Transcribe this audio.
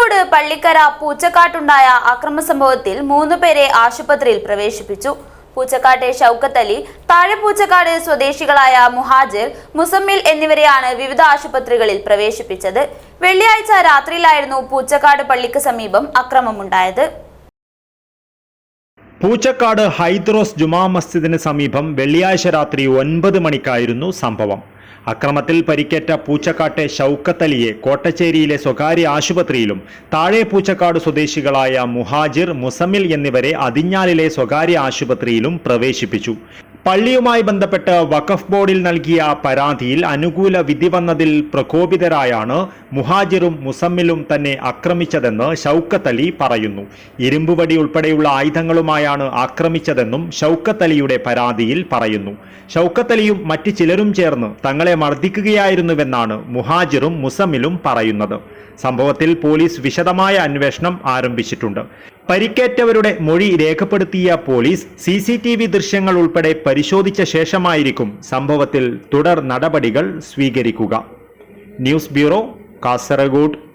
കാസർഗോഡ് പള്ളിക്കര പൂച്ചക്കാട്ടുണ്ടായ അക്രമ സംഭവത്തിൽ മൂന്ന് പേരെ ആശുപത്രിയിൽ പ്രവേശിപ്പിച്ചു. പൂച്ചക്കാട്ടെ ഷൗക്കത്ത് അലി താഴെ പൂച്ചക്കാട് സ്വദേശികളായ മുഹാജിർ മുസമ്മിൽ എന്നിവരെയാണ് വിവിധ ആശുപത്രികളിൽ പ്രവേശിപ്പിച്ചത്. വെള്ളിയാഴ്ച രാത്രിയിലായിരുന്നു പൂച്ചക്കാട് പള്ളിക്ക് സമീപം അക്രമമുണ്ടായത്. പൂച്ചക്കാട് ഹൈദ്രോസ് ജുമാ മസ്ജിദിന് സമീപം വെള്ളിയാഴ്ച രാത്രി ഒൻപത് മണിക്കായിരുന്നു സംഭവം. അക്രമത്തിൽ പരിക്കേറ്റ പൂച്ചക്കാട്ടെ ഷൗക്കത്തലിയെ കോട്ടച്ചേരിയിലെ സ്വകാര്യ ആശുപത്രിയിലും താഴെ പൂച്ചക്കാട് സ്വദേശികളായ മുഹാജിർ മുസമിൽ എന്നിവരെ അതിഞ്ഞാലിലെ സ്വകാര്യ ആശുപത്രിയിലും പ്രവേശിപ്പിച്ചു. പള്ളിയുമായി ബന്ധപ്പെട്ട് വഖഫ് ബോർഡിൽ നൽകിയ പരാതിയിൽ അനുകൂല വിധി വന്നതിൽ പ്രകോപിതരായാണ് മുഹാജിറും മുസമ്മിലും തന്നെ ആക്രമിച്ചതെന്ന് ഷൗക്കത്ത് അലി പറയുന്നു. ഇരുമ്പുവടി ഉൾപ്പെടെയുള്ള ആയുധങ്ങളുമായാണ് ആക്രമിച്ചതെന്നും ഷൗക്കത്ത് അലിയുടെ പരാതിയിൽ പറയുന്നു. ഷൗക്കത്ത് അലിയും മറ്റ് ചിലരും ചേർന്ന് തങ്ങളെ മർദ്ദിക്കുകയായിരുന്നുവെന്നാണ് മുഹാജിറും മുസമിലും പറയുന്നത്. സംഭവത്തിൽ പോലീസ് വിശദമായ അന്വേഷണം ആരംഭിച്ചിട്ടുണ്ട്. പരിക്കേറ്റവരുടെ മൊഴി രേഖപ്പെടുത്തിയ police C C T V ദൃശ്യങ്ങൾ ഉൾപ്പെടെ പരിശോധിച്ച ശേഷമായിരിക്കും സംഭവത്തിൽ തുടർ നടപടികൾ സ്വീകരിക്കുക. News bureau Kasaragod.